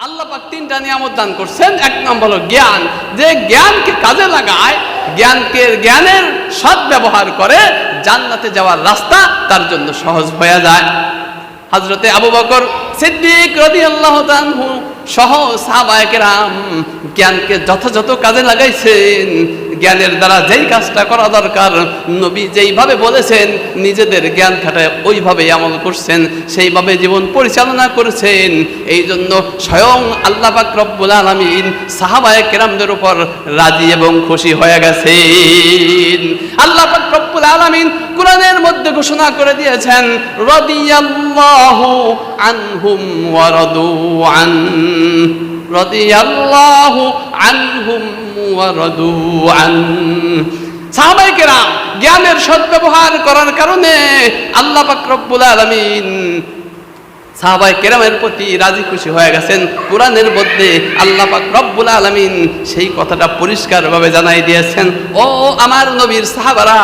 আল্লাহ পাক তিনটা নিয়ামত দান করছেন। এক নম্বর জ্ঞান। যে জ্ঞানকে কাজে লাগায়, জ্ঞানকে, জ্ঞানের সৎ ব্যবহার করে জান্নাতে যাওয়ার রাস্তা তার জন্য সহজ হয়ে যায়। হজরতে আবু বকর সিদ্দিক রদি আল্লাহ সহ সাহাবায়কেরাম জ্ঞানকে যথাযথ কাজে লাগাইছেন। জ্ঞানের দ্বারা যেই কাজটা করা দরকার, নবী যেইভাবে বলেছেন, নিজেদের জ্ঞান খাটায় ওইভাবেই আমল করছেন, সেইভাবে জীবন পরিচালনা করেছেন। এই জন্য স্বয়ং আল্লাহ পাক রব্বুল আলমিন সাহাবায়ে কেরামদের উপর রাজি এবং খুশি হয়ে গেছেন। আল্লাহ পাক রব্বুল আলমিন কোরআনের মধ্যে ঘোষণা করে দিয়েছেন, রদিয়াল্লাহু আনহুম ওয়া ورضوا عنه رضي الله عنهم ورضوا عنه জ্ঞানের সদ্ব্যবহার করার কারণে আল্লাহ পাক রব্বুল আলামিন সাহাবাই কেরামের প্রতি রাজি খুশি হয়ে গেছেন। কোরআনের মধ্যে আল্লাহ পাক রব্বুল আলামিন সেই কথাটা পরিষ্কারভাবে জানাই দিয়েছেন। ও আমার নবীর সাহাবারা,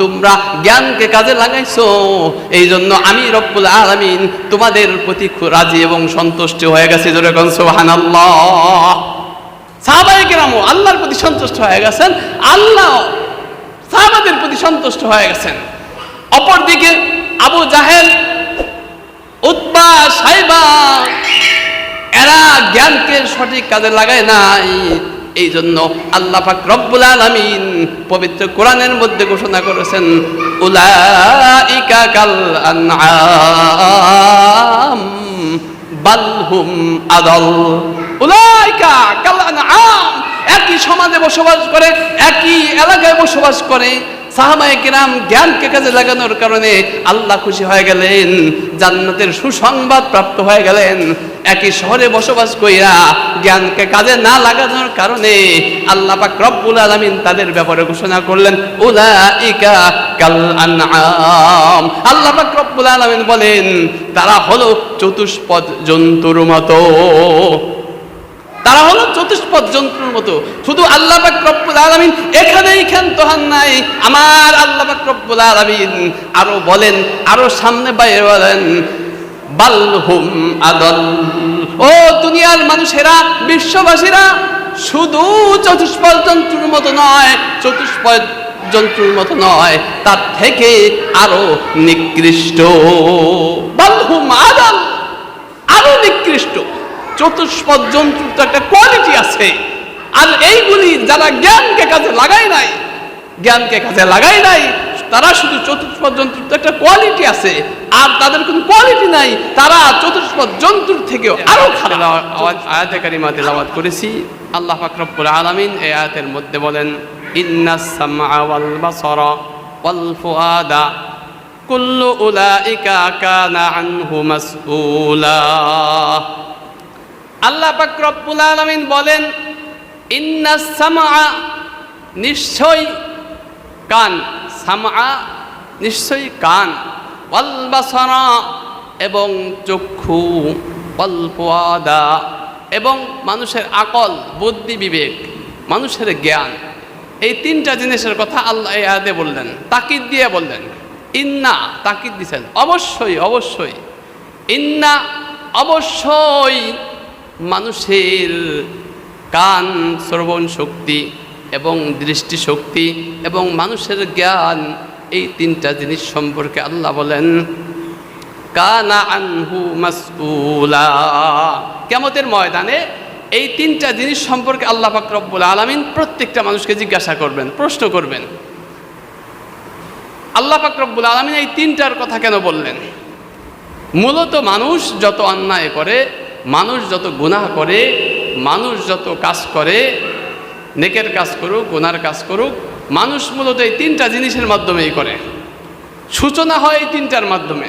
তোমরা জ্ঞানকে কাজে লাগাইছো। এই জন্য আমি রব্বুল আলামিন তোমাদের প্রতি রাজি এবং সন্তুষ্ট হয়ে গেছে। যেরকম সোহান সাহাবাই কেরামও আল্লাহর প্রতি সন্তুষ্ট হয়ে গেছেন। আল্লাহ সাহাবাদের প্রতি সন্তুষ্ট হয়ে গেছেন। অপরদিকে আবু জাহেল উৎপা সাইবা। এরা জ্ঞানকে সঠিক কাজে লাগায় নাই। এই জন্য আল্লাহ পাক রব্বুল আলামিন পবিত্র কোরআনের মধ্যে ঘোষণা করেছেন, উলাইকা কাল আনআম বালহুম আদল। উলাইকা কাল আনআম একই সমাজে বসবাস করে, একই এলাকায় বসবাস করে। সাহাবায়ে কিরাম জ্ঞানকে কাজে লাগানোর কারণে আল্লাহ খুশি হয়ে গেলেন, জান্নাতের সুসংবাদ প্রাপ্ত হয়ে গেলেন। একই শহরে বসবাস কইরা জ্ঞানকে কাজে না লাগানোর কারণে আল্লাহ পাক রব্বুল আলামিন তাদের ব্যাপারে ঘোষণা করলেন, উলাইকা কাল আনআম। আল্লাহ পাক রব্বুল আলামিন বলেন, তারা হলো চতুষ্পদ জন্তুর মতো। তারা হলো চতুষ্পদ জন্তুর মতো। শুধু আল্লাহ পাক রব্বুল আলামিন এখানেই ক্ষান্ত হন নাই। আমার আল্লাহ পাক রব্বুল আলামিন আরও বলেন, আরও সামনে বাইরে বলেন বালহুম আদল। ও দুনিয়ার মানুষেরা, বিশ্ববাসীরা, শুধু চতুষ্পদ জন্তুর মতো নয়, চতুষ্পদ জন্তুর মতো নয়, তার থেকে আরও নিকৃষ্ট। বালহুম আদল, আরও নিকৃষ্ট। চতুষ্পদ জন্তুর তো একটা কোয়ালিটি আছে। আর এইগুলি যারা জ্ঞানকে কাজে লাগায় নাই, জ্ঞানকে কাজে লাগায় নাই, তারা শুধু চতুষ্পদ জন্তুর তো একটা কোয়ালিটি আছে। আর তাদের কোনো কোয়ালিটি নাই, তারা চতুষ্পদ জন্তুর থেকেও আরও খারাপ। আওয়াজ আয়াতে কারিমা তেলাওয়াত করেছি। আল্লাহ পাক আলামিন এই আয়াতের মধ্যে বলেন ইন্নাস সামআ ওয়াল বাসারা ওয়াল ফুআদা, কুল্লু উলাইকা কানা আনহু মাসউলা। আল্লাহ পাক আলামিন বলেন, ইন্না সামা নিশ্চয় কান সামা নিশ্চয় কান, ওয়াল বাসারা এবং চক্ষু ফুআদা এবং মানুষের আকল, বুদ্ধি, বিবেক, মানুষের জ্ঞান। এই তিনটা জিনিসের কথা আল্লাহ এই বললেন, তাকিদ দিয়ে বললেন, ইন্না তাকিদ দিছেন অবশ্যই অবশ্যই। ইন্না অবশ্যই মানুষের কান, শ্রবণ শক্তি এবং দৃষ্টি শক্তি এবং মানুষের জ্ঞান, এই তিনটা জিনিস সম্পর্কে আল্লাহ বলেন, কানা আনহু মাসউলা। কেমতের ময়দানে এই তিনটা জিনিস সম্পর্কে আল্লাহ পাক রব্বুল আলামিন প্রত্যেকটা মানুষকে জিজ্ঞাসা করবেন, প্রশ্ন করবেন। আল্লাহ পাক রব্বুল আলামিন এই তিনটার কথা কেন বললেন? মূলত মানুষ যত অন্যায় করে মানুষ যত গুনাহ করে, মানুষ যত কাজ করে, নেকের কাজ করুক, গুনার কাজ করুক, মানুষ মূলত এই তিনটা জিনিসের মাধ্যমেই করে। সূচনা হয় এই তিনটার মাধ্যমে।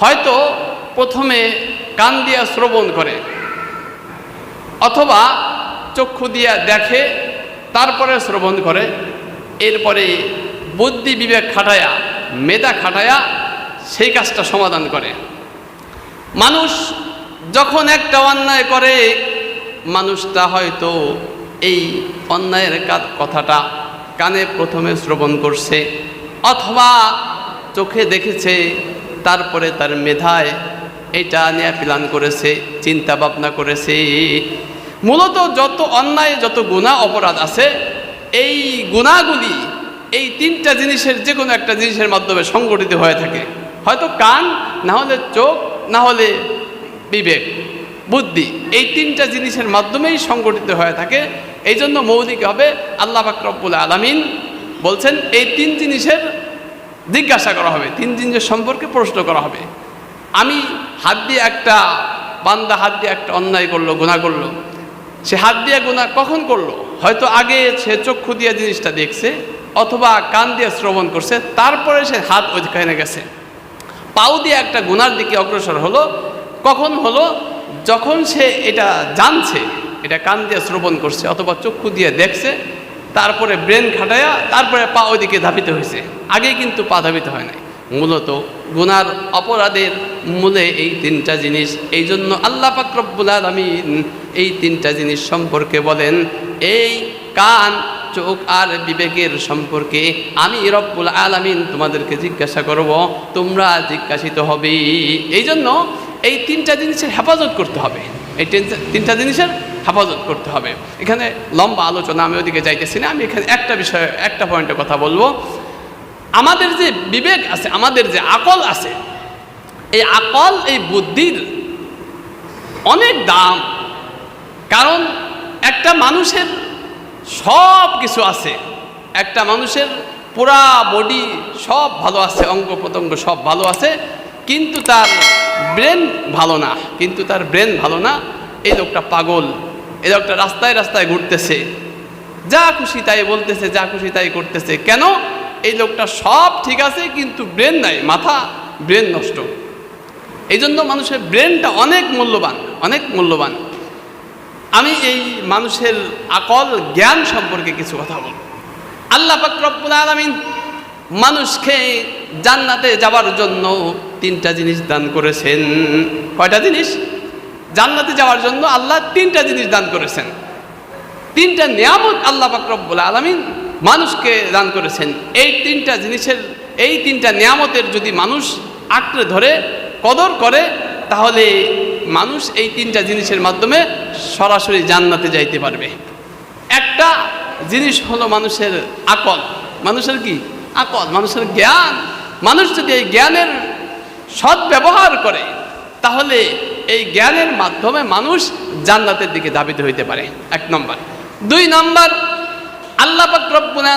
হয়তো প্রথমে কান দিয়া শ্রবণ করে, অথবা চক্ষু দিয়া দেখে, তারপরে শ্রবণ করে, এরপরে বুদ্ধি বিবেক খাটায়া, মেধা খাটায়া সেই কাজটা সমাধান করে। মানুষ যখন একটা অন্যায় করে, মানুষটা হয়তো এই অন্যায়ের কথাটা কানে প্রথমে শ্রবণ করছে, অথবা চোখে দেখেছে, তারপরে তার মেধায় এটা নিয়ে প্ল্যান করেছে চিন্তা ভাবনা করেছে। মূলত যত অন্যায়, যত গুণা অপরাধ আছে, এই গুণাগুলি, এই তিনটা জিনিসের যে কোনো একটা জিনিসের মাধ্যমে সংগঠিত হয়ে থাকে। হয়তো কান, না হলে চোখ, না হলে বিবেক, বুদ্ধি, এই তিনটা জিনিসের মাধ্যমেই সংগঠিত হয়ে থাকে। এই জন্য মৌলিক হবে আল্লাহ ফাকরবুল আলমিন বলছেন, এই তিন জিনিসের জিজ্ঞাসা করা হবে, তিন জিনিসের সম্পর্কে প্রশ্ন করা হবে। আমি হাত দিয়ে একটা, বান্দা হাত দিয়ে একটা অন্যায় করল গুণা করল, সে হাত দিয়ে গুণা কখন করল? হয়তো আগে সে চক্ষু দিয়ে জিনিসটা দেখছে, অথবা কান দিয়ে শ্রবণ করছে, তারপরে সে হাত ওইখানে গেছে। পাও দিয়ে একটা গুনার দিকে অগ্রসর হলো কখন হলো? যখন সে এটা জানছে, এটা কান দিয়ে শ্রবণ করছে অথবা চক্ষু দিয়ে দেখছে, তারপরে ব্রেন খাটায়া তারপরে পা ওইদিকে ধাবিত হয়েছে। আগে কিন্তু পা ধাবিত হয় নাই। মূলত গুনার অপরাধের মূলে এই তিনটা জিনিস। এই জন্য আল্লাহ পাকরব্বুল আলমিন এই তিনটা জিনিস সম্পর্কে বলেন, এই কান, চোখ আর বিবেকের সম্পর্কে আমি রব্বুল আলামিন তোমাদেরকে জিজ্ঞাসা করব, তোমরা জিজ্ঞাসিত হবে এই জন্য এই তিনটা জিনিসের হেফাজত করতে হবে। এই তিনটা- জিনিসের হেফাজত করতে হবে। এখানে লম্বা আলোচনা, আমি ওদিকে যাইতেছি না। আমি এখানে একটা বিষয়ে, একটা পয়েন্টে কথা বলব। আমাদের যে বিবেক আছে, আমাদের যে আকল আছে, এই আকল, এই বুদ্ধির অনেক দাম। কারণ একটা মানুষের সব কিছু আছে। একটা মানুষের পুরা বডি সব ভালো আছে, অঙ্গ প্রত্যঙ্গ সব ভালো আছে। কিন্তু তার ব্রেন ভালো না, কিন্তু তার ব্রেন ভালো না, এই লোকটা পাগল। এই লোকটা রাস্তায় রাস্তায় ঘুরতেছে। যা খুশি তাই বলতেছে, যা খুশি তাই করতেছে। কেন? এই লোকটা সব ঠিক আছে, কিন্তু ব্রেন নাই, মাথা, ব্রেন নষ্ট। এই জন্য মানুষের ব্রেনটা অনেক মূল্যবান অনেক মূল্যবান। আমি এই মানুষের আকল, জ্ঞান সম্পর্কে কিছু কথা বলব। আল্লাহ পাক রব্বুল আলামিন মানুষকে জান্নাতে যাওয়ার জন্য তিনটা জিনিস দান করেছেন। কয়টা জিনিস? জান্নাতে যাওয়ার জন্য আল্লাহ তিনটা জিনিস দান করেছেন। তিনটা নিয়ামত আল্লাহ পাক রব্বুল আলামিন মানুষকে দান করেছেন। এই তিনটা জিনিসের, এই তিনটা নিয়ামতের যদি মানুষ আঁকড়ে ধরে, কদর করে, তাহলে মানুষ এই তিনটা জিনিসের মাধ্যমে সরাসরি জান্নাতে যাইতে পারবে। একটা জিনিস হলো মানুষের আকল। মানুষের কি? আকল, মানুষের জ্ঞান। মানুষ যদি এই জ্ঞানের সৎ ব্যবহার করে, তাহলে এই জ্ঞানের মাধ্যমে মানুষ জান্নাতের দিকে ধাবিত হইতে পারে। এক নম্বর। দুই নম্বর, আল্লাহ পাক রব্বুল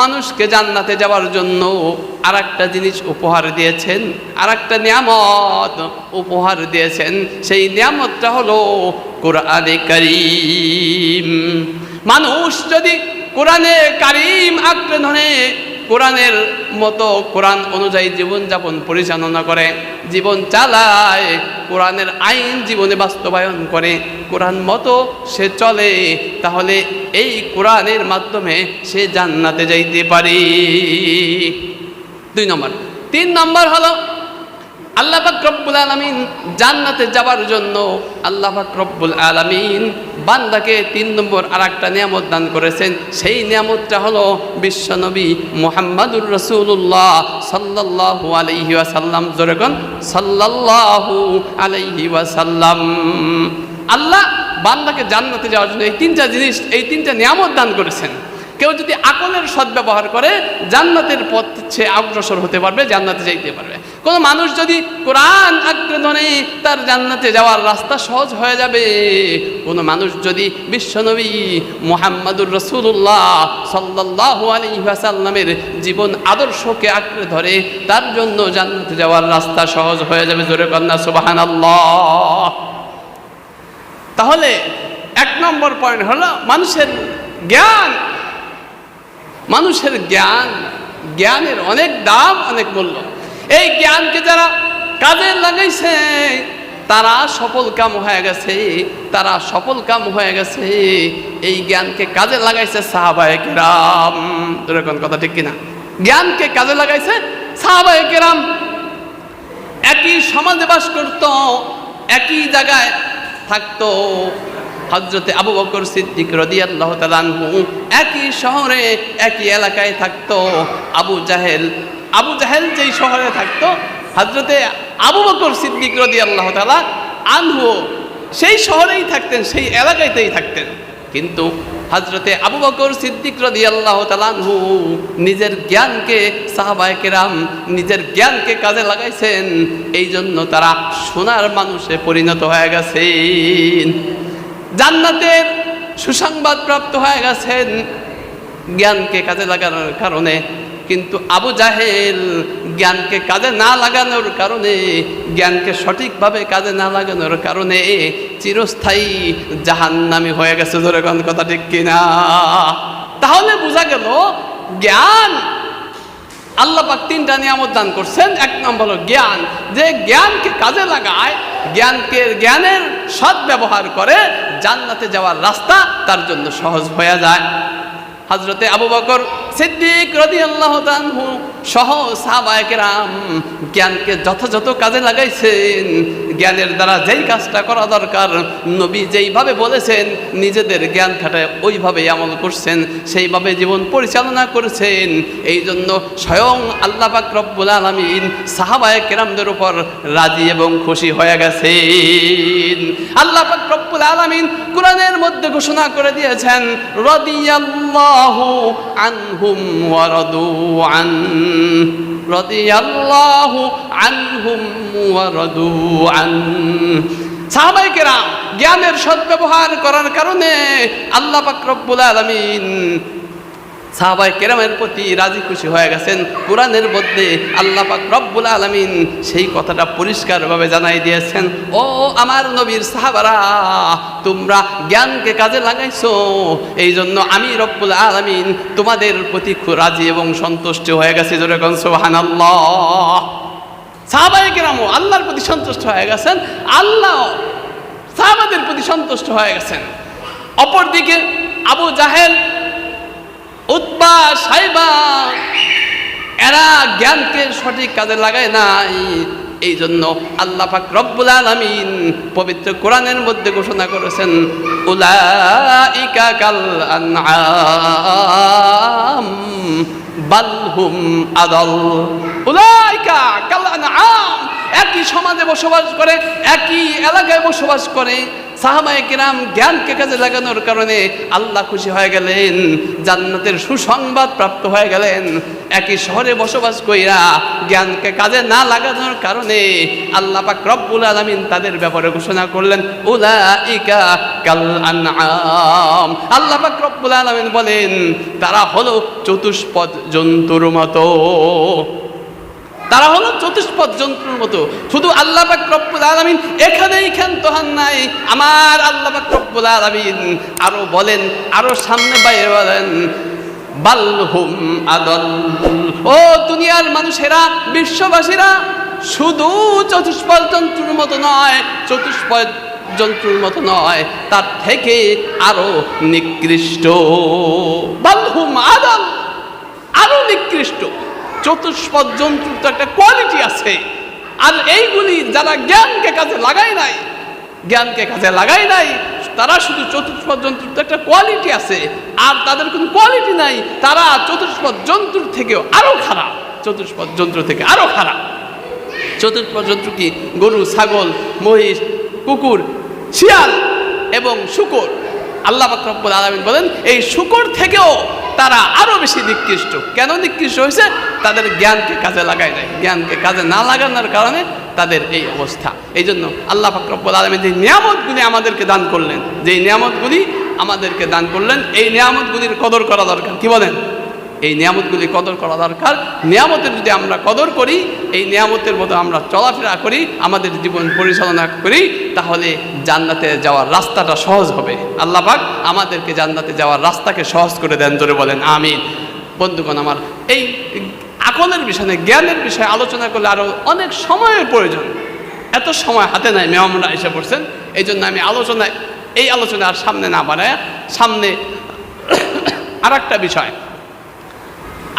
মানুষকে জান্নাতে যাওয়ার জন্য আর একটা জিনিস উপহার দিয়েছেন আর একটা নিয়ামত উপহার দিয়েছেন। সেই নিয়ামতটা হলো কোরআনে কারিম। মানুষ যদি কোরআনে কারিম আঁকড়ে ধরে কোরআনের মতো কোরআন অনুযায়ী জীবনযাপন পরিচালনা করে, জীবন চালায়, কোরআনের আইন জীবনে বাস্তবায়ন করে, কোরআন মতো সে চলে, তাহলে এই কোরআনের মাধ্যমে সে জান্নাতে যাইতে পারে। দুই নম্বর। তিন নম্বর হলো আল্লাহ রব্বুল আলামিন জান্নাতে যাওয়ার জন্য আল্লাহ রব্বুল আলামিন বান্দাকে তিন নম্বর আর একটা নিয়ামত দান করেছেন। সেই নিয়ামতটা হলো বিশ্বনবী মুহাম্মাদুর রসুল্লাহ সাল্লাল্লাহু আলাইহি ওয়াসাল্লাম। জোরেগন সাল্লাল্লাহু আলাইহি ওয়াসাল্লাম। আল্লাহ বান্দাকে জান্নাতে যাওয়ার জন্য এই তিনটা জিনিস, এই তিনটা নিয়ামত দান করেছেন। কেউ যদি আকলের সদ্ব্যবহার করে, জান্নাতের পথ সে অগ্রসর হতে পারবে, জান্নাতে যাইতে পারবে। কোনো মানুষ যদি কোরআন আঁকড়ে ধরে তার জান্নাতে যাওয়ার রাস্তা সহজ হয়ে যাবে, কোনো মানুষ যদি বিশ্বনবী মোহাম্মদুর রসুল্লাহ সাল্লাহ আলহিহাসাল্লামের জীবন আদর্শকে আঁকড়ে ধরে, তার জন্য জান্নাতে যাওয়ার রাস্তা সহজ হয়ে যাবে। জোরে কন্যা সুবাহান তাহলে এক নম্বর পয়েন্ট হলো মানুষের জ্ঞান। মানুষের জ্ঞান, জ্ঞানের অনেক দাম, অনেক মূল্য। এই জ্ঞানকে যারা কাজে লাগাইছে, তারা সফল কাম হয়ে গেছে, তারা সফল কাম হয়ে গেছে। এই জ্ঞানকে কাজে লাগাইছে সাহাবায়ে কেরাম। এরকম কথা ঠিক কিনা? জ্ঞানকে কাজে লাগাইছে সাহাবায়ে কেরাম। একই সমাজে বাস করত, একই জায়গায় থাকতো। হজরতে আবু বকর সিদ্দিক রদিয়াল্লাহ তালানহু একই শহরে, একই এলাকায় থাকতো। আবু জাহেল আবু জাহেল যেই শহরে থাকতো হজরতে আবু বকর সিদ্দিক রদি আল্লাহ তালা আনহু সেই শহরেই থাকতেন, সেই এলাকাতেই থাকতেন। কিন্তু হজরতে আবু বকর সিদ্দিক রদি আল্লাহ তালানহু নিজের জ্ঞানকে, সাহাবায় কেরাম নিজের জ্ঞানকে কাজে লাগাইছেন। এই জন্য তারা সোনার মানুষে পরিণত হয়ে গেছেন। জান্নাতের সুসংবাদ প্রাপ্ত হয়ে গেছেন। জ্ঞানকে কাজে লাগানোর কারণে কিন্তু আবু জাহেল জ্ঞানকে কাজে না লাগানোর কারণে, জ্ঞানকে সঠিকভাবে কাজে না লাগানোর কারণে চিরস্থায়ী জাহান্নামি হয়ে গেছে। ধরে কোন কথা ঠিক কিনা? তাহলে বোঝা গেল, জ্ঞান আল্লাহ পাক তিনটা নিয়ামত দান করছেন। এক নম্বর হলো জ্ঞান। যে জ্ঞানকে কাজে লাগায়, জ্ঞানকে, জ্ঞানের সৎ ব্যবহার করে, জান্নাতে যাওয়ার রাস্তা তার জন্য সহজ হয়ে যায়। হজরতে আবু বকর সিদ্দিক রদি আল্লাহ সহ সাহাবায়কেরাম জ্ঞানকে যথাযথ কাজে লাগাইছেন। জ্ঞানের দ্বারা যেই কাজটা করা দরকার, নবী যেইভাবে বলেছেন, নিজেদের জ্ঞান খাটায় ওইভাবে আমল করছেন, সেইভাবে জীবন পরিচালনা করেছেন। এই জন্য স্বয়ং আল্লাহ পাক রব্বুল আলমিন সাহাবায় কেরামদের উপর রাজি এবং খুশি হয়ে গেছেন। আল্লাহ পাক রব্বুল আলমিন কোরআনের মধ্যে ঘোষণা করে দিয়েছেন, রদিয়াল্লাহু আনহুম ওয়ারাদু আন, রদিয়াল্লাহু আনহুম ওয়ারাদু আন। সাহাবাই জ্ঞানের সদ্ব্যবহার করার কারণে আল্লাহ পাক রব্বুল আলামিন সাহাবাই কেরামের প্রতি রাজি খুশি হয়ে গেছেন। কোরআনের মধ্যে আল্লাহ পাক রব্বুল আলমিন সেই কথাটা পরিষ্কারভাবে জানাই দিয়েছেন। ও আমার নবীর সাহাবারা, তোমরা জ্ঞানকে কাজে লাগাইছো। এই জন্য আমি রব্বুল আলমিন তোমাদের প্রতি রাজি এবং সন্তুষ্ট হয়ে গেছে। যেরকম সোহান আল্লাহ সাহাবাই কেরামও আল্লাহর প্রতি সন্তুষ্ট হয়ে গেছেন। আল্লাহ সাহাবাদের প্রতি সন্তুষ্ট হয়ে গেছেন। অপরদিকে আবু জাহেল উৎপা সাইবা। এরা জ্ঞানকে সঠিক কাজে লাগায় নাই। এই জন্য আল্লাহ পাক রব্বুল আলামিন পবিত্র কোরআনের মধ্যে ঘোষণা করেছেন, উলাইকা কাল আনআম বালহুম আদল। উলাইকা কাল আনআম একই সমাজে বসবাস করে, একই এলাকায় বসবাস করে। সাহাবায়ে কিরাম জ্ঞানকে কাজে লাগানোর কারণে আল্লাহ খুশি হয়ে গেলেন, জান্নাতের সুসংবাদ প্রাপ্ত হয়ে গেলেন। একই শহরে বসবাস কইরা জ্ঞানকে কাজে না লাগানোর কারণে আল্লাহ পাক রব্বুল আলামিন তাদের ব্যাপারে ঘোষণা করলেন, উলাইকা কাল আনআম আল্লাহ পাক রব্বুল আলামিন বলেন, তারা হলো চতুষ্পদ জন্তুর মতো। তারা হলো চতুষ্পদ জন্তুর মতো। শুধু আল্লাহ পাক রব্বুল আলামিন এখানেই ক্ষান্ত হন নাই। আমার আল্লাহ পাক রব্বুল আলামিন আরও বলেন, আরও সামনে বাইরে বলেন বালহুম আদল। ও দুনিয়ার মানুষেরা, বিশ্ববাসীরা, শুধু চতুষ্পদ জন্তুর মতো নয়, চতুষ্পদ জন্তুর মতো নয়, তার থেকে আরও নিকৃষ্ট। বালহুম আদল। আরও নিকৃষ্ট। চতুষ্পদ জন্তুর তো একটা কোয়ালিটি আছে। আর এইগুলি যারা জ্ঞানকে কাজে লাগায় নাই, জ্ঞানকে কাজে লাগায় নাই, তারা শুধু চতুষ্পদ জন্তুর তো একটা কোয়ালিটি আছে। আর তাদের কোনো কোয়ালিটি নাই, তারা চতুষ্পদ জন্তুর থেকেও আরও খারাপ, চতুষ্পদ যন্ত্র থেকে আরও খারাপ। চতুষ্পদ জন্তু কি? গরু, ছাগল, মহিষ, কুকুর, শিয়াল এবং শুকর। আল্লাহ বাকরব্বুল আলমিন বলেন, এই শুকর থেকেও তারা আরও বেশি নিকৃষ্ট। কেন নিকৃষ্ট হয়েছে? তাদের জ্ঞানকে কাজে লাগায় নাই। জ্ঞানকে কাজে না লাগানোর কারণে তাদের এই অবস্থা। এই জন্য আল্লাহ ফাকরব্বুল আলমী যে নিয়ামতগুলি আমাদেরকে দান করলেন যে নিয়ামতগুলি আমাদেরকে দান করলেন, এই নিয়ামতগুলির কদর করা দরকার। কি বলেন? এই নিয়ামতগুলি কদর করা দরকার। নিয়ামতের যদি আমরা কদর করি, এই নিয়ামতের মতো আমরা চলাফেরা করি, আমাদের জীবন পরিচালনা করি, তাহলে জান্নাতে যাওয়ার রাস্তাটা সহজ হবে। আল্লাহ পাক আমাদেরকে জান্নাতে যাওয়ার রাস্তাকে সহজ করে দেন, জোরে বলেন, আমিন। বন্ধুগণ আমার, এই আকলের বিষয়ে জ্ঞানের বিষয়ে আলোচনা করলে আরও অনেক সময়ের প্রয়োজন। এত সময় হাতে নাই মেহমানরা এসে পড়ছেন। এই জন্য আমি আলোচনায়, এই আলোচনা আর সামনে না বাড়ায়, সামনে আর একটা বিষয়।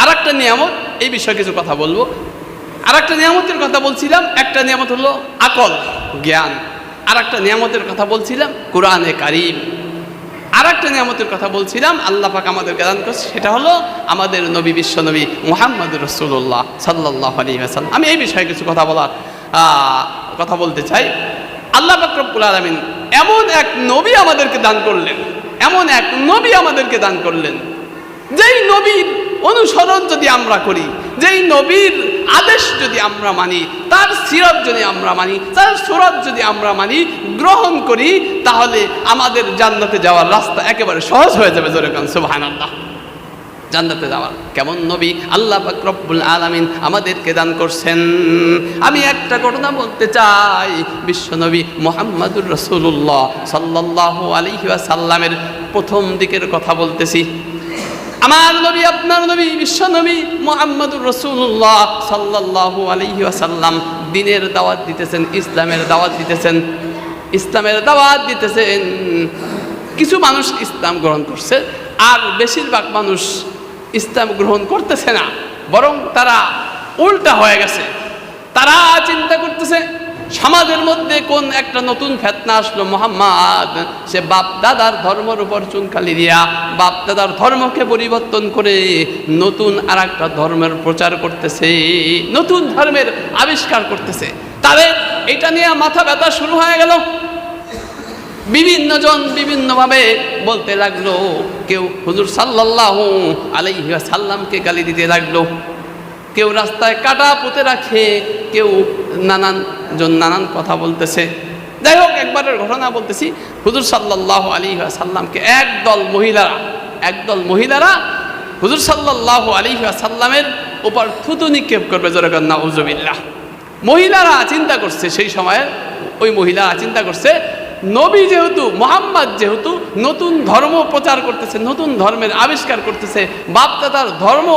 আর একটা নিয়ামত, এই বিষয়ে কিছু কথা বলব। আর একটা নিয়ামতের কথা বলছিলাম, একটা নিয়ামত হলো আকল, জ্ঞান। আর একটা নিয়ামতের কথা বলছিলাম, কোরআনে কারিম। আর একটা নিয়ামতের কথা বলছিলাম, আল্লাহ পাক আমাদেরকে দান করছে, সেটা হলো আমাদের নবী, বিশ্ব নবী মোহাম্মদ রসুল্লাহ সাল্লাহ আলী হাসান আমি এই বিষয়ে কিছু কথা বলার কথা বলতে চাই। আল্লাহ পাক আলমিন এমন এক নবী আমাদেরকে দান করলেন, এমন এক নবী আমাদেরকে দান করলেন, যেই নবীর অনুসরণ যদি আমরা করি, যেই নবীর আদেশ যদি আমরা মানি, তার সিরত যদি আমরা মানি, তার সুরত যদি আমরা মানি, গ্রহণ করি, তাহলে আমাদের জান্নাতে যাওয়ার রাস্তা একেবারে সহজ হয়ে যাবে, জোরে কান সুবাহান আল্লাহ জান্নাতে যাওয়ার কেমন নবী? আল্লাহ রব্বুল আলামিন আমাদেরকে দান করছেন। আমি একটা ঘটনা বলতে চাই। বিশ্ব নবী মোহাম্মদুর রসুল্লাহ সাল্লাল্লাহু আলাইহি ওয়াসাল্লামের প্রথম দিকের কথা বলতেছি। আমার নবী, আপনার নবী, বিশ্ব নবী মোহাম্মদুর রসুল্লাহ সাল্লাল্লাহু আলাইহি ওয়াসাল্লাম দিনের দাওয়াত দিতেছেন, ইসলামের দাওয়াত দিতেছেন, ইসলামের দাওয়াত দিতেছেন। কিছু মানুষ ইসলাম গ্রহণ করছে, আর বেশিরভাগ মানুষ ইসলাম গ্রহণ করতেছে না, বরং তারা উল্টা হয়ে গেছে। তারা চিন্তা করতেছে সমাজের মধ্যে কোন একটা নতুন ফেতনা আসলো? মোহাম্মদ, সে বাপ দাদার ধর্মের উপর চুনকালি দিয়া, বাপ দাদার ধর্মকে পরিবর্তন করে নতুন আর একটা ধর্মের প্রচার করতেছে, নতুন ধর্মের আবিষ্কার করতেছে। তাদের এটা নিয়ে মাথা ব্যথা শুরু হয়ে গেল। বিভিন্ন জন বিভিন্নভাবে বলতে লাগল, কেউ হুজুর সাল্লাহ আলাইহি সাল্লামকে গালি দিতে লাগল। কেউ রাস্তায় কাটা পুঁতে রাখে, কেউ নানান জন নানান কথা বলতেছে। যাই হোক, একবারের ঘটনা বলতেছি, হুজুর সাল্লাহ আলী সাল্লামকে একদল মহিলারা একদল মহিলারা হুজুর সাল্লাহ আলী সাল্লামের উপর থুতু নিক্ষেপ করবে জোরকান নাউজবিল্লাহ মহিলারা চিন্তা করছে সেই সময়ের, ওই মহিলারা চিন্তা করছে নবী যেহেতু, মোহাম্মদ যেহেতু, নতুন ধর্ম প্রচার করতেছে, নতুন ধর্মের আবিষ্কার করতেছে বাপদাদার ধর্ম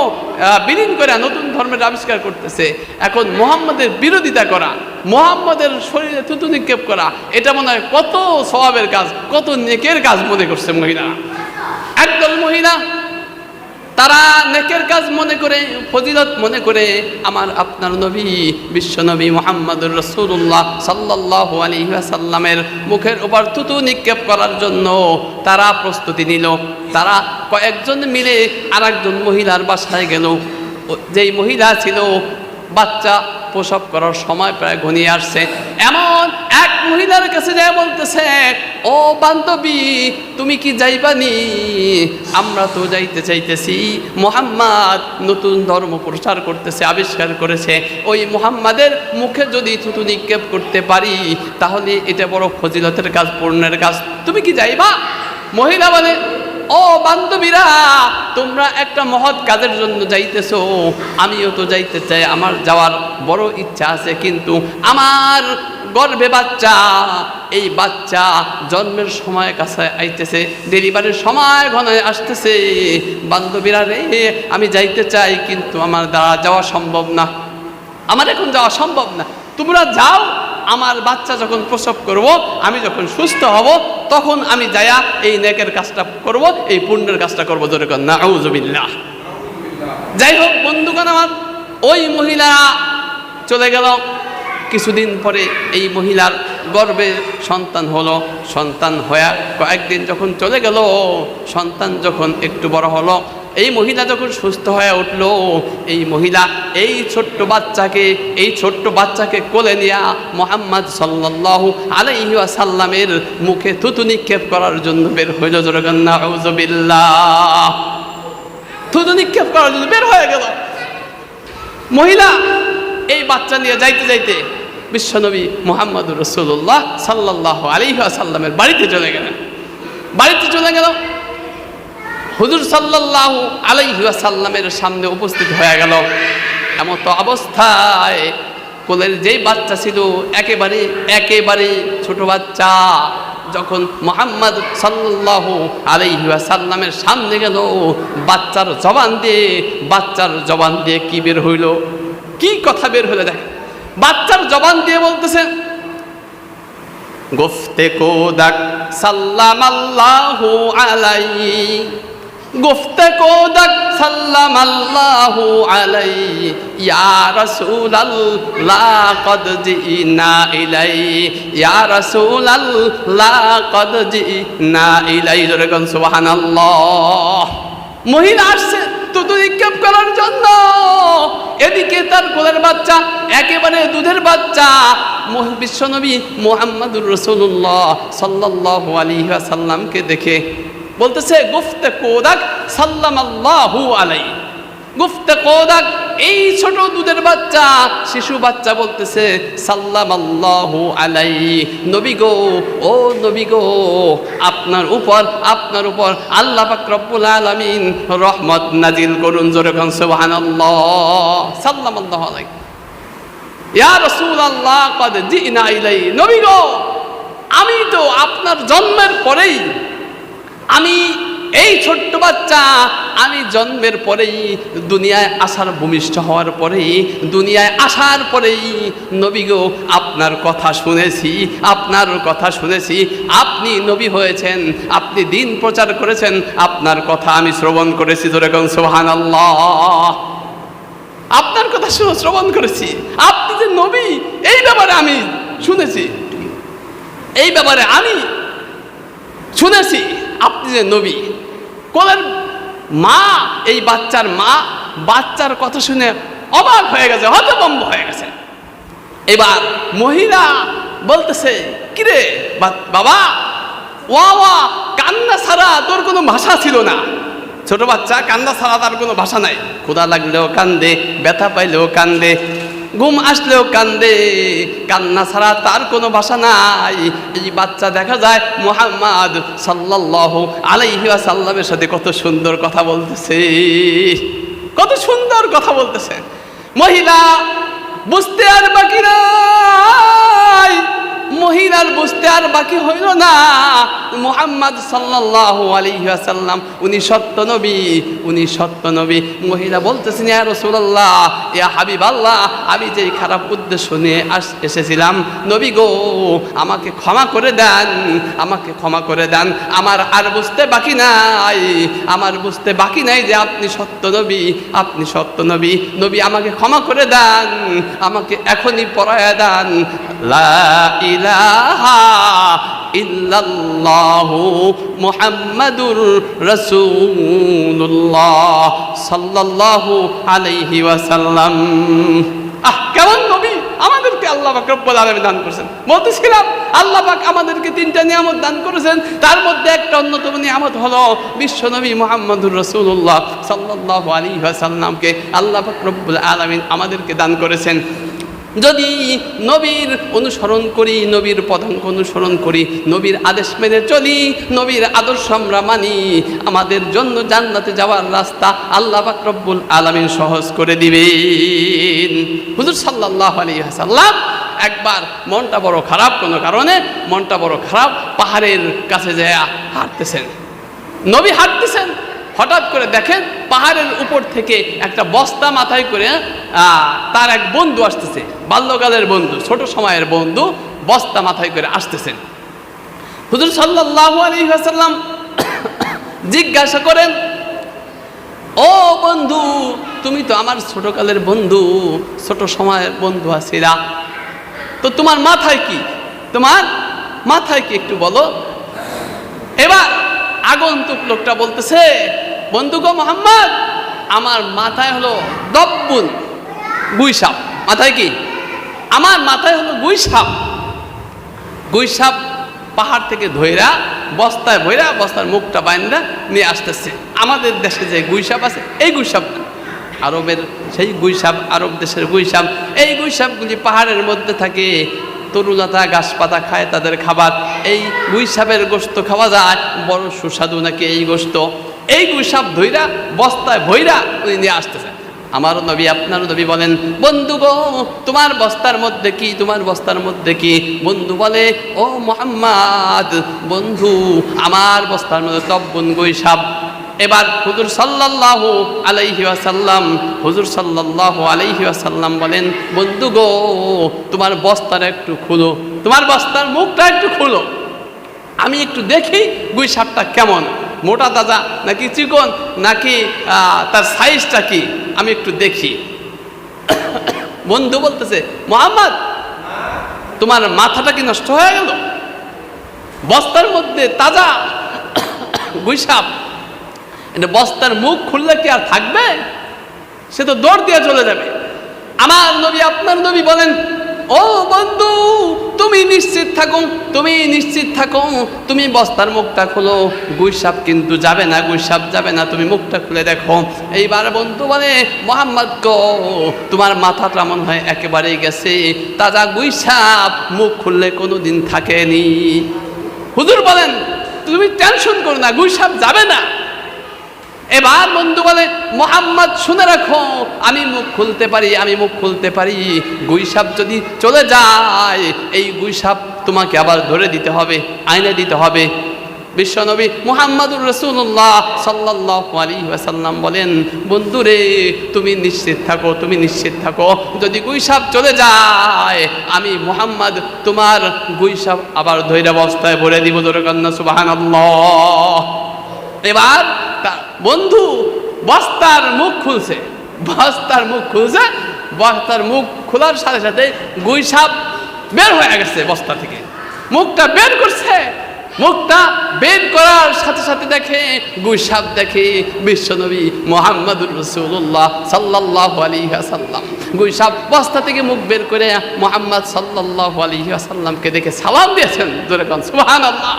বিলীন করে নতুন ধর্মের আবিষ্কার করতেছে, এখন মোহাম্মদের বিরোধিতা করা, মোহাম্মদের শরীরে থুতু নিক্ষেপ করা, এটা মনে হয় কত স্বভাবের কাজ, কত নেকের কাজ মনে করছে মহিলা একদল মহিলা তারা নেকের কাজ মনে করে, ফজিলত মনে করে, আমার আপনার নবী, বিশ্ব নবী মোহাম্মদুর রসুল্লাহ সাল্লাহ আলী সাল্লামের মুখের উপর থুতু নিক্ষেপ করার জন্য তারা প্রস্তুতি নিল। তারা কয়েকজন মিলে আর একজন মহিলার বাসায় গেল। যেই মহিলা ছিল, বাচ্চা প্রসব করার সময় প্রায় ঘনিয়ে আসছে। এমন এক মহিলার কাছে যায় বলতেছে, ও বান্ধবী, তুমি কি যাইবানি? আমরা তো যাইতে চাইতেছি। মোহাম্মদ নতুন ধর্ম প্রচার করতেছে, আবিষ্কার করেছে। ওই মোহাম্মদের মুখে যদি থুতু নিক্ষেপ করতে পারি, তাহলে এটা বড় ফজিলতের কাজ, পূর্ণের কাজ। তুমি কি যাইবা? মহিলা বলে, ও বান্ধবীরা, তোমরা একটা মহৎ কাজের জন্য যাইতেছো। আমিও তো যাইতে চাই, আমার যাওয়ার বড় ইচ্ছা আছে, কিন্তু আমার গর্ভে বাচ্চা, এই বাচ্চা জন্মের সময় কাছে আইতেছে, ডেলিভারির সময় ঘনায় আসতেছে। বান্ধবীরা, রে, আমি যাইতে চাই, কিন্তু আমার দ্বারা যাওয়া সম্ভব না। আমার এখন যাওয়া সম্ভব না। তোমরা যাও, আমার বাচ্চা যখন প্রসব করব, আমি যখন সুস্থ হব, তখন আমি যায়া এই নেকের কাজটা করব, এই পুণ্যের কাজটা করব। জোরে কর না আউজবিল্লাহ যাই হোক, বন্ধুগণ আমার, ওই মহিলা চলে গেল। কিছুদিন পরে এই মহিলার গর্ভে সন্তান হলো, সন্তান হয়ে কয়েকদিন যখন চলে গেল, সন্তান যখন একটু বড় হলো, এই মহিলা যখন সুস্থ হয়ে উঠল, এই মহিলা এই ছোট্ট বাচ্চাকে, এই ছোট্ট বাচ্চাকে কোলে নিয়া মোহাম্মদ সাল্লাল্লাহু আলাইহি ওয়াসাল্লামের মুখে থুতু নিক্ষেপ করার জন্য বের হইল জোরগান্না থুতু নিক্ষেপ করার জন্য বের হয়ে গেল। মহিলা এই বাচ্চা নিয়ে যাইতে যাইতে বিশ্বনবী মোহাম্মদ রসুল্লাহ সাল্লাহ আলী সাল্লামের বাড়িতে চলে গেলেন। বাড়িতে চলে গেল। হুজুর সাল্লাহ আলাইহি সাল্লামের সামনে উপস্থিত হয়ে গেল। এমত অবস্থায় কোলের যেই বাচ্চা ছিল, একেবারে একেবারে ছোট বাচ্চা যখন মোহাম্মদ সাল্লাহ আলাইহি সাল্লামের সামনে গেল, বাচ্চার জবান দিয়ে, বাচ্চার জবান দিয়ে কি বের হইল? কি কথা বের হইল দেখ বাচ্চার জবান দিয়ে বলতেছে, গফতে কোদাক সাল্লাম আল্লাহু আলাই গুফতে কোদক সাল্লাম আল্লাহু আলাই ইয়া রাসূল আল্লাহ কদ জিনা ইলাই ইয়া রাসূল আল্লাহ কদ জিনা ইলাই জোরে সুবহানাল্লাহ। মহিলা আসছে তুতু নিক্ষেপ করার জন্য। এদিকে তার কোলের বাচ্চা, একেবারে দুধের বাচ্চা। বিশ্বনবী মোহাম্মদুর রসুল্লাহ সাল্লাহ আলী সাল্লামকে দেখে বলতেছে, গুফতে কোদাক সাল্লাম আল্লাহ আলাই গুফতে কোদাক এই ছোট দুধের বাচ্চা, শিশু বাচ্চা বলতেছে সাল্লাম আল্লাহু আলাই নবী গো, ও নবী গো, আপনার উপর আপনার উপর আল্লাহ রব্বুল আলামিন রহমত নাজিল করুন জোরে খান সুবহানাল্লাহ। সাল্লাম আল্লাহু আলাই ইয়া রাসূলুল্লাহ, কদ জিনা ইলাই নবী গো, আমি তো আপনার জন্মের পরেই আমি এই ছোট্ট বাচ্চা, আমি জন্মের পরেই, দুনিয়ায় আসার ভূমিষ্ঠ হওয়ার পরেই, দুনিয়ায় আসার পরেই, নবী গো, আপনার কথা শুনেছি, আপনার কথা শুনেছি, আপনি নবী হয়েছেন, আপনি দিন প্রচার করেছেন, আপনার কথা আমি শ্রবণ করেছি, ধরে কোন সোহান আপনার কথা শুনে শ্রবণ করেছি, আপনি যে নবী, এই ব্যাপারে আমি শুনেছি, এই ব্যাপারে আমি শুনেছি, আপনি যে নবী কোলের মা, এই বাচ্চার মা, বাচ্চার কথা শুনে অবাক হয়ে গেছে, হতভম্ব হয়ে গেছে। এবার মহিলা বলতেছে কিরে বাবা, ওয়া ওয়া, কান্না ছাড়া তোর কোনো ভাষা ছিল না। ছোট বাচ্চা, কান্না ছাড়া তার কোনো ভাষা নাই। ক্ষুদা লাগলেও কান্দে, ব্যথা পাইলেও কান্দে ঘুম আসলেও কান্দে। কান্না ছাড়া তার কোনো ভাষা নাই। এই বাচ্চা দেখা যায় মোহাম্মদ সাল্লাল্লাহু আলাইহি সাল্লামের সাথে কত সুন্দর কথা বলতেছে। কত সুন্দর কথা বলতেছে। মহিলা বুঝতে আর বাকি নাই। মহিলার বুঝতে আর বাকি হইল না। মুহাম্মদ সাল্লাল্লাহু আলাইহি ওয়াসাল্লাম, উনি সত্য নবী, উনি সত্য নবী। মহিলা বলতেছেন, ইয়া রাসূলুল্লাহ, ইয়া হাবিবাল্লাহ, আমি যেই খারাপ উদ্দেশ্য নিয়ে এসেছিলাম, নবী গো, আমাকে ক্ষমা করে দেন, আমাকে ক্ষমা করে দেন। আমার আর বুঝতে বাকি নাই, আমার বুঝতে বাকি নাই যে আপনি সত্য নবী, আপনি সত্য নবী। নবী আমাকে ক্ষমা করে দেন, আমাকে এখনই পড়ায় দেন। লা ইলাহা ইল্লাল্লাহু মুহাম্মাদুর রাসূলুল্লাহ সাল্লাল্লাহু আলাইহি ওয়াসাল্লাম। আহ, কেমন নবী? আমাদেরকে আল্লাহ পাক রব্বুল আলামিন দান করেছেন। বলতেছিলাম আল্লাহ পাক আমাদেরকে তিনটা নিয়ামত দান করেছেন। তার মধ্যে একটা অন্যতম নিয়ামত হলো বিশ্ব নবী মুহাম্মদুর রাসূলুল্লাহ সাল্লাল্লাহু আলাইহি ওয়াসাল্লামকে আল্লাহ পাক রব্বুল আলামিন আমাদেরকে দান করেছেন। যদি নবীর অনুসরণ করি, নবীর পদাঙ্ক অনুসরণ করি, নবীর আদেশ মেনে চলি, নবীর আদর্শ আমরা মানি, আমাদের জন্য জান্নাতে যাওয়ার রাস্তা আল্লাহ পাক রব্বুল আলামিন সহজ করে দিবেন। হুজুর সাল্লাল্লাহু আলাইহি ওয়াসাল্লাম একবার মনটা বড় খারাপ, কোনো কারণে মনটা বড় খারাপ, পাহাড়ের কাছে যায় হাঁটতেছেন। নবী হাঁটতেছেন হঠাৎ করে দেখেন পাহাড়ের উপর থেকে একটা বস্তা মাথায় করে তার এক বন্ধু আসতেছে, বাল্যকালের বন্ধু, ছোট সময়ের বন্ধু, বস্তা মাথায় করে আসতেছেন। হুজুর সাল্লাল্লাহু আলাইহি ওয়াসাল্লাম জিজ্ঞাসা করেন, ও বন্ধু, তুমি তো আমার ছোটকালের বন্ধু, ছোট সময়ের বন্ধু আছিলা। তো তোমার মাথায় কি? তোমার মাথায় কি একটু বলো? এবার আগন্তুক লোকটা বলতেছে বন্ধু গো মোহাম্মদ, আমার মাথায় হলো দব্বুন গুইসাপ। মাথায় কি? আমার মাথায় হলো গুইসাপ। গুইসাপ পাহাড় থেকে ধইরা, বস্তায় ভইরা বস্তার মুখটা বাইন্দা নিয়ে আসতেছে। আমাদের দেশে যে গুইসাপ আছে, এই গুইসাপ না আরবের সেই গুইসাপ, আরব দেশের গুইসাপ, এই গুইসাপগুলি পাহাড়ের মধ্যে থাকে। তরুলতা গাছপাতা খায় তাদের খাবার। এই গুইসাপের গোস্ত খাওয়া যায়। বড় সুস্বাদু নাকি এই গোস্ত এই গুইসাপ ধইরা, বস্তায় ভৈরা উনি নিয়ে আসতেছে আমার নবী, আপনার নবী বলেন, বন্ধু গো, তোমার বস্তার মধ্যে কি, তোমার বস্তার মধ্যে কি? বন্ধু বলে, ও মোহাম্মদ, বন্ধু, আমার বস্তার মধ্যে তব্বন গৈসাব এবার হুজুর সাল্লাল্লাহু আলাইহি ওয়াসাল্লাম, হুজুর সাল্লাল্লাহু আলাইহি ওয়াসাল্লাম বলেন, বন্ধু গো, তোমার বস্তার একটু খুলো, তোমার বস্তার মুখটা একটু খুলো। আমি একটু দেখি গুই সাপটা কেমন? মোটা তাজা, নাকি চিকন, নাকি তার সাইজটা কি? আমি একটু দেখি। বন্ধু বলতেছে, মোহাম্মদ, তোমার মাথাটা কি নষ্ট হয়ে গেল? বস্তার মধ্যে তাজা গুইসাপ এটা বস্তার মুখ খুললে কি আর থাকবে? সে তো দৌড় দিয়ে চলে যাবে। আমার নবী, আপনার নবী বলেন ও বন্ধু, তুমি নিশ্চিত থাকো, তুমি নিশ্চিত থাকো, তুমি বস্তার মুখটা খোলো। গুইসাপ কিন্তু যাবে না, গুইসাপ যাবে না, তুমি মুখটা খুলে দেখো। এইবার বন্ধু বলে, মোহাম্মদ গো, তোমার মাথাটা মনে হয় একেবারেই গেছে। তাজা গুইসাপ মুখ খুললে কোনো দিন থাকেনি। হুজুর বলেন, তুমি টেনশন করো না, গুইসাপ যাবে না। এবার বন্ধু বলে, মোহাম্মদ, শুনে রাখো, আমি মুখ খুলতে পারি, আমি মুখ খুলতে পারি। গুইসাপ যদি চলে যায়, এই গুইসাপ তোমাকে আবার ধরে দিতে হবে, আইনে দিতে হবে। বিশ্বনবী মুহাম্মদুর রসুল্লাহ সাল্লাহ আলী ওয়াসাল্লাম বলেন, বন্ধুরে, তুমি নিশ্চিত থাকো, তুমি নিশ্চিত থাকো। যদি গুইসাপ চলে যায়, আমি মুহাম্মদ তোমার গুইসাপ আবার ধৈর্য অবস্থায় ভরে দিব দুর্গন্না সুবাহান এবার বন্ধু, বস্তার মুখ খুলছে। বস্তার মুখ খুলছে, বস্তার মুখ খোলার সাথে সাথে গুই সাপ বের হয়ে গেছে বস্তা থেকে। মুখটা বের করছে। মুখটা বের করার সাথে সাথে দেখে গুই সাপ দেখে বিশ্বনবী মোহাম্মদুর রসুল্লাহ সাল্লাহ আলী সাল্লাম গুই সাপ বস্তা থেকে মুখ বের করে মোহাম্মদ সাল্লাহ আলী সাল্লামকে দেখে সালাম দিয়েছেন। জোরে সুহান আল্লাহ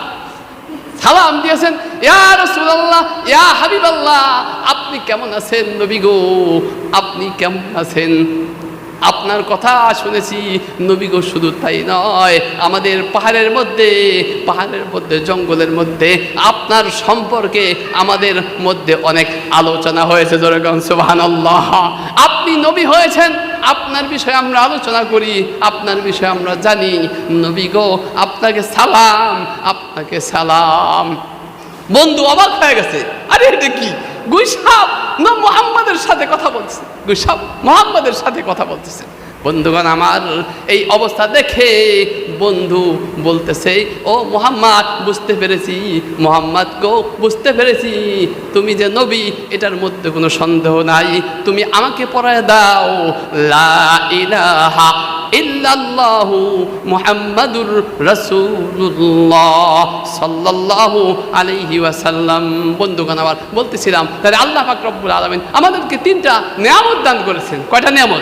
সালাম দিয়েছেন ইয়া রাসূলুল্লাহ ইয়া হাবিবাল্লাহ আপনি কেমন আছেন নবী গো? আপনি কেমন আছেন? আপনার কথা শুনেছি। নবী গো, শুধু তাই নয়, আমাদের পাহাড়ের মধ্যে পাহাড়ের মধ্যে, জঙ্গলের মধ্যে, আপনার সম্পর্কে আমাদের মধ্যে অনেক আলোচনা হয়েছে যেরকম আপনি নবী হয়েছেন, আপনার বিষয়ে আমরা আলোচনা করি, আপনার বিষয়ে আমরা জানি, নবী গো, আপনাকে সালাম আপনাকে সালাম। বন্ধু অবাক হয়ে গেছে, আরে এটা কি? গুইসাব না মোহাম্মদের সাথে কথা বলছে? গুইসাব মোহাম্মদের সাথে কথা বলতেছে। বন্ধুগণ, আমার এই অবস্থা দেখে বন্ধু বলতেছে, ও মোহাম্মদ, বুঝতে পেরেছি, মোহাম্মদ কো বুঝতে পেরেছি। তুমি যে নবী, এটার মধ্যে কোনো সন্দেহ নাই। তুমি আমাকে পড়ায় দাও। লা ইলাহা ইল্লাল্লাহু মুহাম্মাদুর রাসূলুল্লাহ সাল্লাল্লাহু আলাইহি ওয়াসাল্লাম। বন্ধুগণ, আবার বলতেছিলাম, তাহলে আল্লাহ পাক রব্বুল আলামিন আমাদেরকে তিনটা নিয়ামত দান করেছেন। কয়টা নিয়ামত?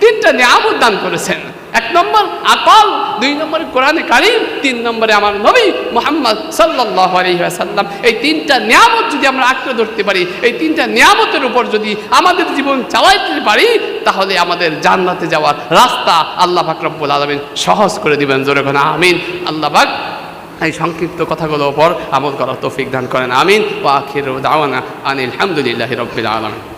তিনটা নিয়ামত দান করেছেন। এক নম্বর আকল, দুই নম্বরে কোরআনে কারিম, তিন নম্বরে আমার নবী মোহাম্মদ সাল্লাহ আলহিহাসাল্লাম এই তিনটা নিয়ামত যদি আমরা আঁকড়ে ধরতে পারি, এই তিনটা নিয়ামতের উপর যদি আমাদের জীবন চালাইতে পারি, তাহলে আমাদের জান্নাতে যাওয়ার রাস্তা আল্লাহ ফাকরব্বুল আলমিন সহজ করে দিবেন। জোরে আমিন। আল্লাহ পাক এই সংক্ষিপ্ত কথাগুলোর উপর আমল করার তৌফিক দান করেন। আমিন। ও আখির দাওয়ানা আনিল হামদুলিল্লাহ রব্বিল আলমিন।